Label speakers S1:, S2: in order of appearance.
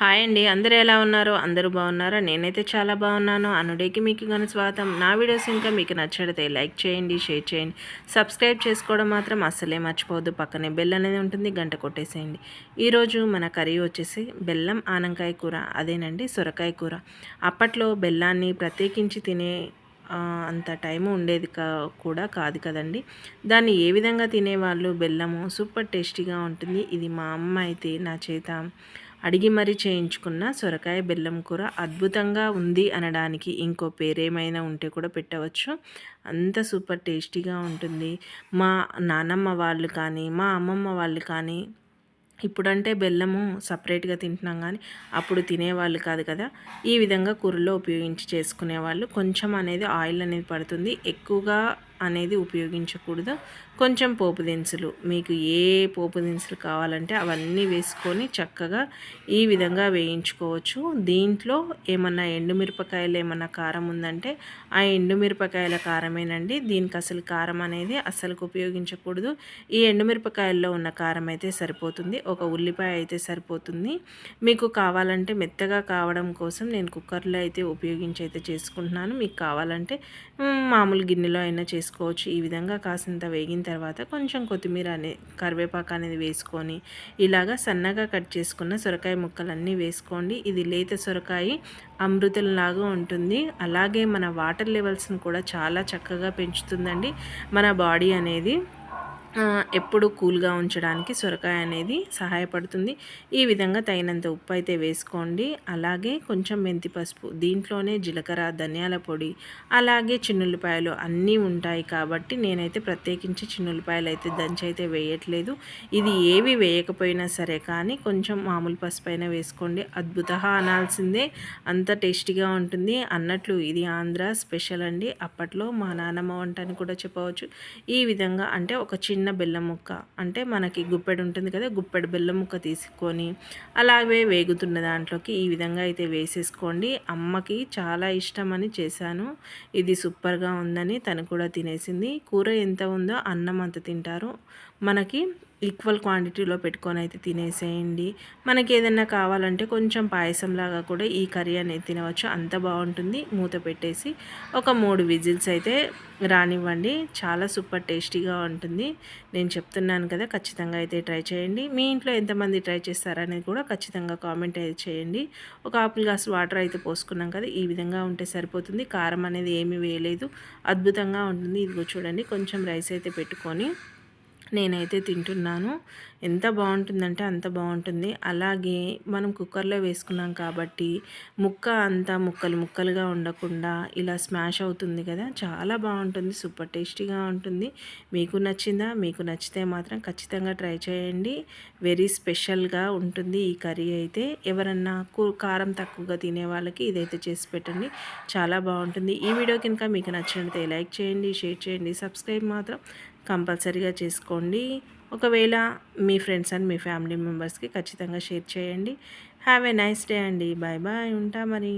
S1: hi అండి అందరూ ఎలా ఉన్నారో అందరూ బాగున్నారా నేనైతే చాలా బాగున్నాను అనుడేకి మీకు కానీ స్వాగతం నా వీడియోస్ ఇంకా మీకు నచ్చడితే లైక్ చేయండి షేర్ చేయండి సబ్స్క్రైబ్ చేసుకోవడం మాత్రం అస్సలే మర్చిపోవద్దు పక్కనే బెల్ అనేది ఉంటుంది గంట కొట్టేసేయండి ఈరోజు మన కర్రీ వచ్చేసి బెల్లం ఆనంకాయ కూర అదేనండి సొరకాయ కూర అప్పట్లో బెల్లాన్ని ప్రత్యేకించి తినే అంత టైము ఉండేది కా కూడా కాదు కదండి దాన్ని ఏ విధంగా తినేవాళ్ళు బెల్లము సూపర్ టేస్టీగా ఉంటుంది ఇది మా అమ్మ అయితే నా చేత అడిగి మరి చేయించుకున్న సొరకాయ బెల్లం కూర అద్భుతంగా ఉంది అనడానికి ఇంకో పేరేమైనా ఉంటే కూడా పెట్టవచ్చు అంత సూపర్ టేస్టీగా ఉంటుంది మా నానమ్మ వాళ్ళు కానీ మా అమ్మమ్మ వాళ్ళు కానీ ఇప్పుడంటే బెల్లము సపరేట్గా తింటున్నాం కానీ అప్పుడు తినేవాళ్ళు కాదు కదా ఈ విధంగా కూరలో ఉపయోగించి చేసుకునేవాళ్ళు కొంచెం అనేది ఆయిల్ అనేది పడుతుంది ఎక్కువగా అనేది ఉపయోగించకూడదు కొంచెం పోపు దినుసులు మీకు ఏ పోపు దినుసులు కావాలంటే అవన్నీ వేసుకొని చక్కగా ఈ విధంగా వేయించుకోవచ్చు దీంట్లో ఏమన్నా ఎండుమిరపకాయలు ఏమన్నా కారం ఉందంటే ఆ ఎండుమిరపకాయల కారమేనండి దీనికి అసలు కారం అనేది అసలుకు ఉపయోగించకూడదు ఈ ఎండుమిరపకాయల్లో ఉన్న కారం అయితే సరిపోతుంది ఒక ఉల్లిపాయ అయితే సరిపోతుంది మీకు కావాలంటే మెత్తగా కావడం కోసం నేను కుక్కర్లో అయితే ఉపయోగించి అయితే చేసుకుంటున్నాను మీకు కావాలంటే మామూలు గిన్నెలో అయినా చేసుకుంటున్నాను వేసుకోవచ్చు ఈ విధంగా కాసింత వేగిన తర్వాత కొంచెం కొత్తిమీర అనే కరివేపాకు అనేది వేసుకొని ఇలాగా సన్నగా కట్ చేసుకున్న సొరకాయ ముక్కలన్నీ వేసుకోండి ఇది లేత సొరకాయ అమృతంలాగా ఉంటుంది అలాగే మన వాటర్ లెవెల్స్ని కూడా చాలా చక్కగా పెంచుతుందండి మన బాడీ అనేది ఎప్పుడు కూల్గా ఉంచడానికి సొరకాయ అనేది సహాయపడుతుంది ఈ విధంగా తగినంత ఉప్పు అయితే వేసుకోండి అలాగే కొంచెం మెంతి పసుపు దీంట్లోనే జీలకర్ర ధనియాల పొడి అలాగే చిన్నుల్లిపాయలు అన్నీ ఉంటాయి కాబట్టి నేనైతే ప్రత్యేకించి చిన్నుల్లిపాయలు అయితే దంచి అయితే వేయట్లేదు ఇది ఏవి వేయకపోయినా సరే కానీ కొంచెం మామూలు పసుపు అయినా వేసుకోండి అద్భుత అనాల్సిందే అంత టేస్టీగా ఉంటుంది అన్నట్లు ఇది ఆంధ్ర స్పెషల్ అండి అప్పట్లో మా నానమ్మ వంట అని కూడా చెప్పవచ్చు ఈ విధంగా అంటే ఒక చిన్న చిన్న బెల్లం ముక్క అంటే మనకి గుప్పెడు ఉంటుంది కదా గుప్పెడు బెల్లం ముక్క తీసుకొని అలాగే వేగుతున్న దాంట్లోకి ఈ విధంగా అయితే వేసేసుకోండి అమ్మకి చాలా ఇష్టమని చేశాను ఇది సూపర్గా ఉందని తను కూడా తినేసింది కూర ఎంత ఉందో అన్నం అంత తింటారు మనకి ఈక్వల్ క్వాంటిటీలో పెట్టుకొని అయితే తినేసేయండి మనకి ఏదైనా కావాలంటే కొంచెం పాయసంలాగా కూడా ఈ కర్రీ అనేది తినవచ్చు అంత బాగుంటుంది మూత పెట్టేసి ఒక మూడు విజిల్స్ అయితే రానివ్వండి చాలా సూపర్ టేస్టీగా ఉంటుంది నేను చెప్తున్నాను కదా ఖచ్చితంగా అయితే ట్రై చేయండి మీ ఇంట్లో ఎంతమంది ట్రై చేస్తారనేది కూడా ఖచ్చితంగా కామెంట్ అయితే చేయండి ఒక ఆపిల్ గ్లాస్ వాటర్ అయితే పోసుకున్నాం కదా ఈ విధంగా ఉంటే సరిపోతుంది కారం అనేది ఏమీ వేయలేదు అద్భుతంగా ఉంటుంది ఇదిగో చూడండి కొంచెం రైస్ అయితే పెట్టుకొని నేనైతే తింటున్నాను ఎంత బాగుంటుందంటే అంత బాగుంటుంది అలాగే మనం కుక్కర్లో వేసుకున్నాం కాబట్టి ముక్క అంతా ముక్కలు ముక్కలుగా ఉండకుండా ఇలా స్మాష్ అవుతుంది కదా చాలా బాగుంటుంది సూపర్ టేస్టీగా ఉంటుంది మీకు నచ్చిందా మీకు నచ్చితే మాత్రం ఖచ్చితంగా ట్రై చేయండి వెరీ స్పెషల్గా ఉంటుంది ఈ కర్రీ అయితే ఎవరన్నా కారం తక్కువగా తినే వాళ్ళకి ఇదైతే చేసి పెట్టండి చాలా బాగుంటుంది ఈ వీడియో కనుక మీకు నచ్చినట్లయితే లైక్ చేయండి షేర్ చేయండి సబ్స్క్రైబ్ మాత్రం కంపల్సరీగా చేసుకోండి ఒకవేళ మీ ఫ్రెండ్స్ అండ్ మీ ఫ్యామిలీ మెంబర్స్కి ఖచ్చితంగా షేర్ చేయండి హ్యావ్ ఏ నైస్ డే అండి బాయ్ బాయ్ ఉంటా మరి